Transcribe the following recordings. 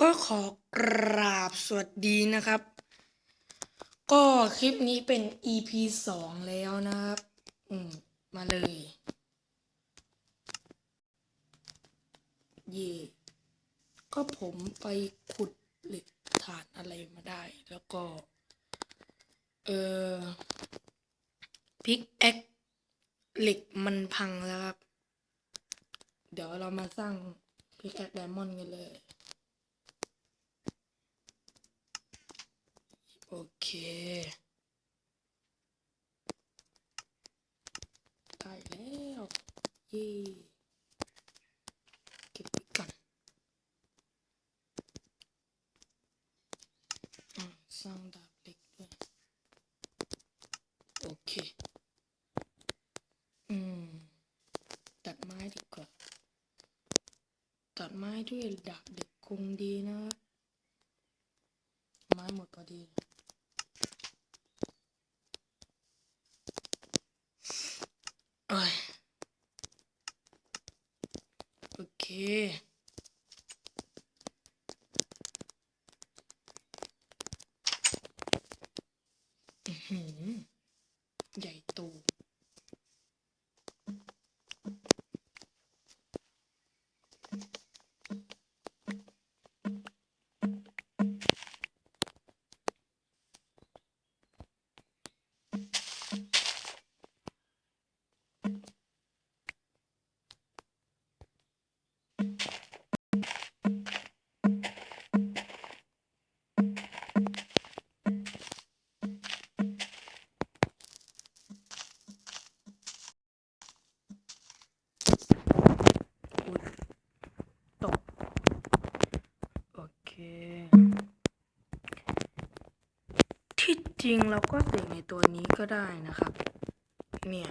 ก็ขอกราบสวัสดีนะครับ ก็คลิปนี้เป็น EP สองแล้วนะครับ อืม มาเลย เย่ก็ผมไปขุดเหล็กฐานอะไรมาได้ แล้วก็ เออพิกแอคเหล็กมันพังแล้วครับ เดี๋ยวเรามาสร้างพิกแอคไดมอนด์กันเลย โอเคได้แล้วเย่เก็บไปก่อนอะสร้างดาบเหล็กด้วยโอเคอืมตัดไม้ดีกว่าตัดไม้ด้วยดาบเหล็กคงดีนะครับไม้หมดพอดี โอ้ยโอเค อือหือ ใหญ่โต จริงเราก็เสกในตัวนี้ก็ได้นะครับ เนี่ย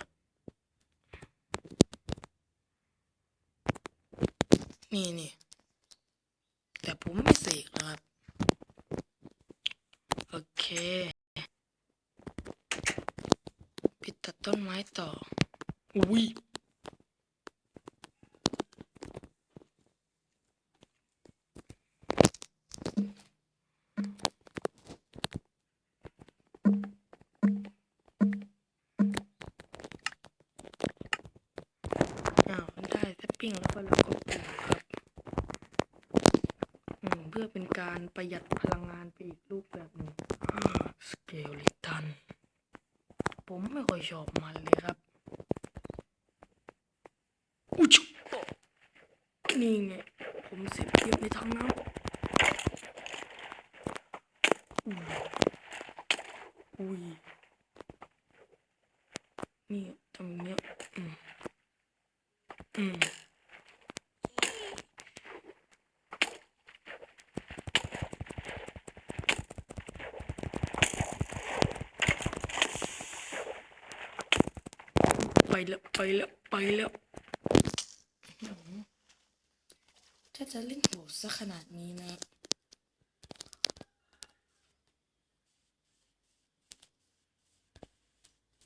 นี่นี่แต่ผมไม่เสกนะครับ โอเคไปตัดต้นไม้ต่อ อุ้ย อ้าวได้ แซปปิ้งแล้วก็เราก็ปลูกครับอืมเพื่อเป็นการประหยัดพลังงานไปอีกรูปแบบหนึ่งสเกลลิตัน ผมไม่ค่อยชอบมันเลยครับอุชนี่ไง ผมเสียเปรียบในทางน้ำอุ้ยอุ้ยนี่ทำย่างเนี้ยอืม ไปแล้วไปแล้วไปแล้วถ้าจะเล่นโหดซะขนาดนี้นะ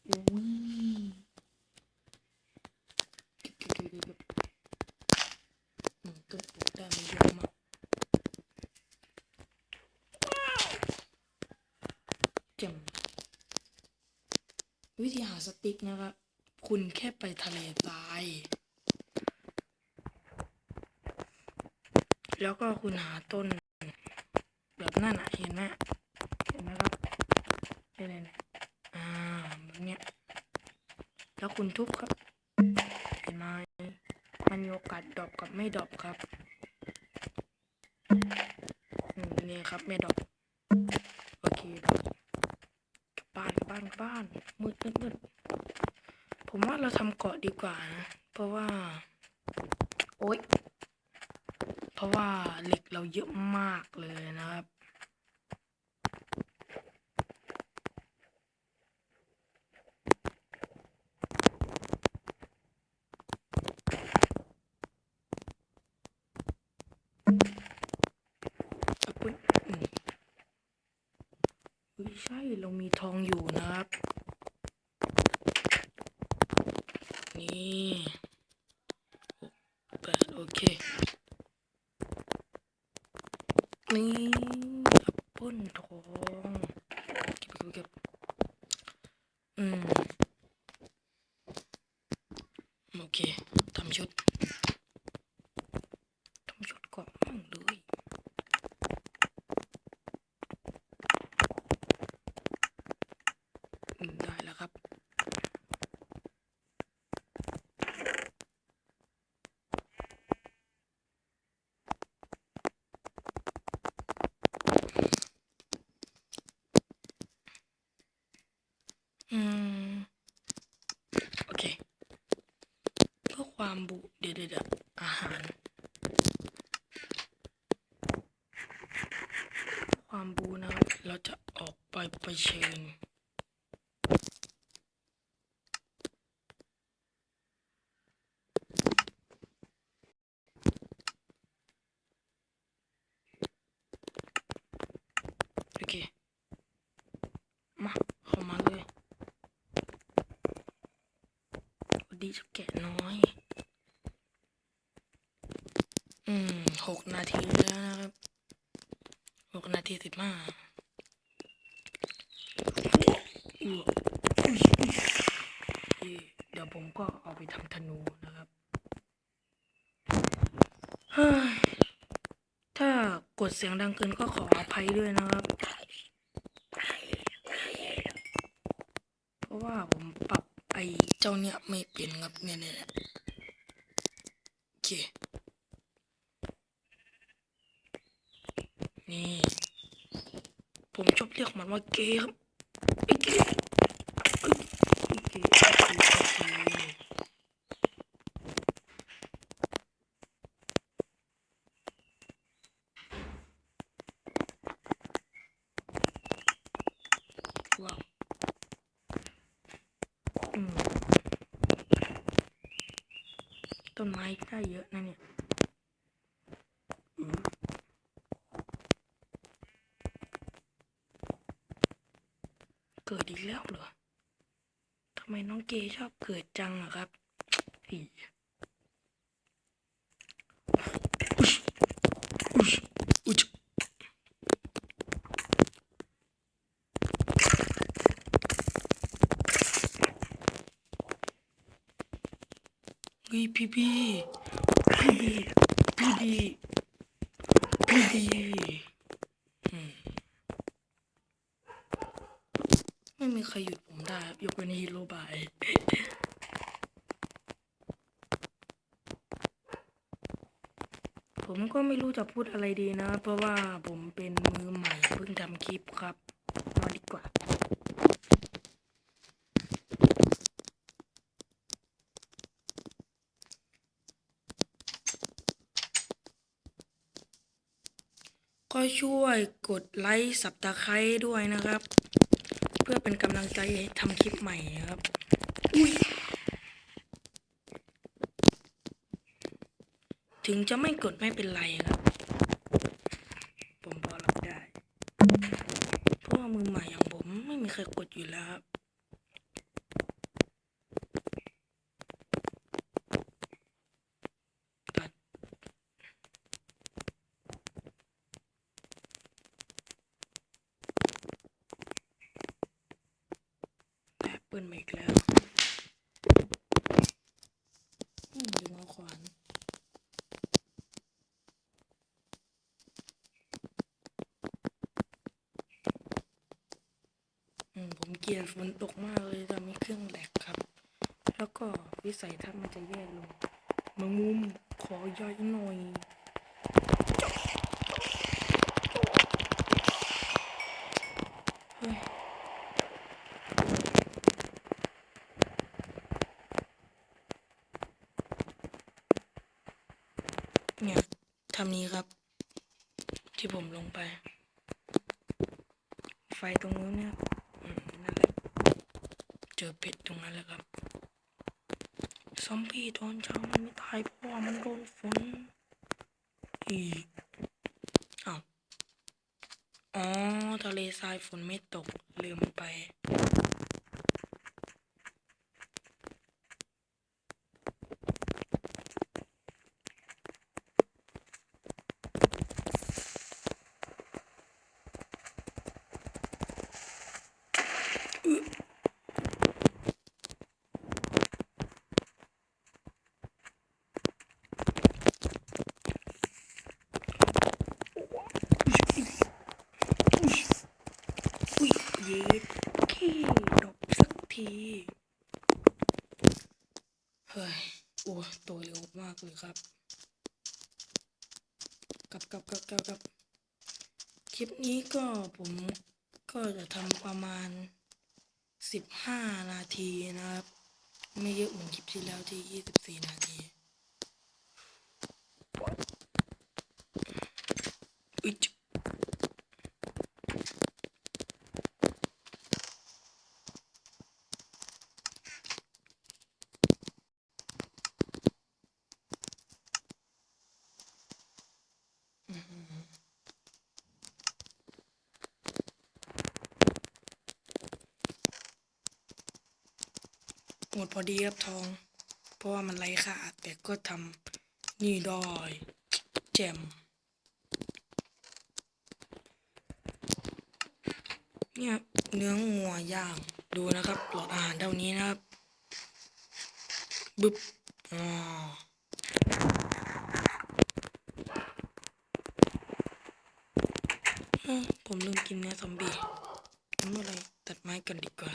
อุ้ยเก็บเก็บเก็บเก็บเก็บอืมต้นปลูกได้มันเยอะมากเจ๋ง วิธีหาสติ๊กนะครับ คุณแค่ไปทะเลทราย แล้วก็คุณหาต้น แบบนั่นอะเห็นไหมเห็นไหมครับเนี่ยเนี่ยนะอ่าแบบเนี้ยแล้วคุณทุบครับ เห็นไหมมันมีโอกาสดรอปกับไม่ดรอปครับนี่ครับไม่ดรอปโอเคดรอปกลับบ้านกลั บบ้านกลับบ้านมืดมืดมืดผมว่าเราทำเกาะดีกว่านะ เพราะว่า โอ๊ยเพราะว่าเหล็กเราเยอะมากเลยนะครับ ขอบคุณอืมอุ้ยใช่ เรามีทองอยู่นะครับ นี่หกแปดโอเค นี่ปุ้นทองเก็บเก็บเก็บอืม โอเค ทำชุด ทำชุดก่อนมั่งเลยอืมได้แล้วครับ อืม โอเค เพื่อความบุเดี๋ยวเดี๋ยวเดี๋ยวอาหาร ความบูนะครับเราจะออกไปไปเชิญโอเค มา เข้ามาเลยวัสดีเจ้าแกะน้อย อืมหกนาทีแล้วนะครับ นาทีสิบห้าอุ๊ยอุ๊ยอุ๊ยเดี๋ยวผมก็เอาไปทำธนูนะครับ ถ้ากดเสียงดังเกินก็ขออภัยด้วยนะครับ เพราะว่าผมปรับไอ้เจ้าเนี่ยไม่เป็นครับเนี่ยเนี่ยโอเค นี่ เรียกมันว่าเกย์ครับไอ้เกย์ไอ้ไอ้เกย์ไอ้เกย์ไอ้เกย์ว้าวอืมต้นไม้ได้เยอะนะเนี่ยอืม เกิดอีก แล้วเหรอทำไมน้องเกชอบเกิดจังอะครับอีอุ๊ยอุ๊ยอุ๊ยเฮ้ยพี่พี่พี่ดีพี่พี่ดีอืม ไม่มีใครหยุดผมได้ยกเว้นฮีโร่บายผมก็ไม่รู้จะพูดอะไรดีนะ เพราะว่าผมเป็นมือใหม่เพิ่งทำคลิปครับนอนดีกว่า ก็ช่วยกดไลค์สับตะไคร้ด้วยนะครับ เพื่อเป็นกำลังใจทำคลิปใหม่นะครับอุ้ยถึงจะไม่กดไม่เป็นไรครับ ผมพอรับได้ เพราะว่ามือใหม่อย่างผมไม่มีใครกดอยู่แล้วครับ ตัด แอปเปิลมาอีกแล้วอืมดึงเอาขวานอืมผม เกลียดฝนตกมากเลยจะมีเครื่องแหลกครับ แล้วก็วิสัยทัศน์มันจะแย่ลงมามุมขอย้อยหน่อยเฮ้ยเนี่ยทำนี้ครับ ที่ผมลงไป ไฟตรงนู้นเนี่ยอืมนั่นแหละ เจ อเป็ดตรงนั้นแหละครับ ซอมบี้ตอนเช้ามันไม่ตายเพราะว่ามันโดนฝนอีกอ้าวอ๋อ ทะเลทรายฝนไม่ตกลืมไป อ เย็ดขี้ดบสักที เฮ้ย โอ้ยโตเร็วมากเลยครับกลับกลับกลับกลับกลับคลิปนี้ก็ผมก็จะทำประมาณสิบห้านาทีนะครับ ไม่เยอะเหมือนคลิปที่แล้วที่ยี่สิบสี่นาที หมดพอดีครับทอง เพราะว่ามันไร้ค่าแต่ก็ทำนี่ได้แจมเนี่ยเนื้องัวย่างดูนะครับ หลอดอาหารเท่านี้นะครับบึ๊บอ๋อผมลืมกินเนื้อซอมบี้งั้นเมื่อไรตัดไม้กันดีกว่า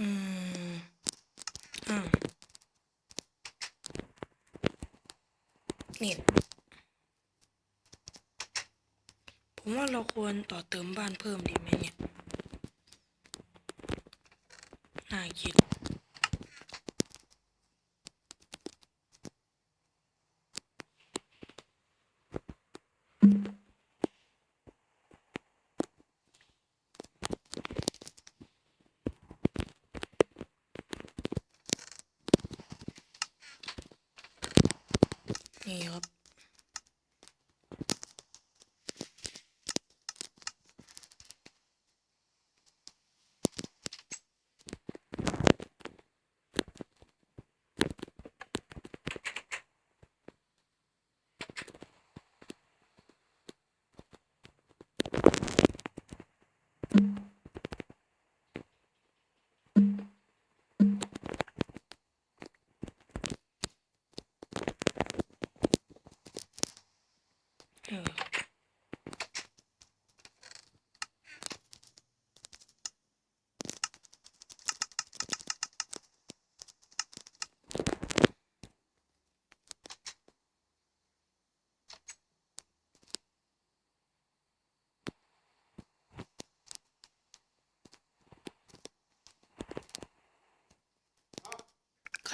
อืมอ่า นี่ผมว่าเราควรต่อเติมบ้านเพิ่มดีไหมเนี่ย น่าคิด นี่ครับ เออ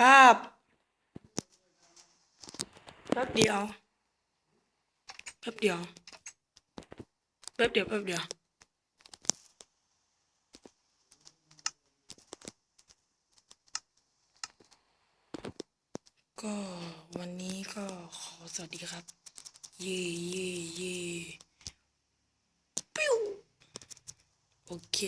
ครับแป๊บเดียวแป๊บเดียวแป๊บเดียวแป๊บเดียวก็วันนี้ก็ขอสวัสดีครับ เย่เย่เย่ปิ้วโอเค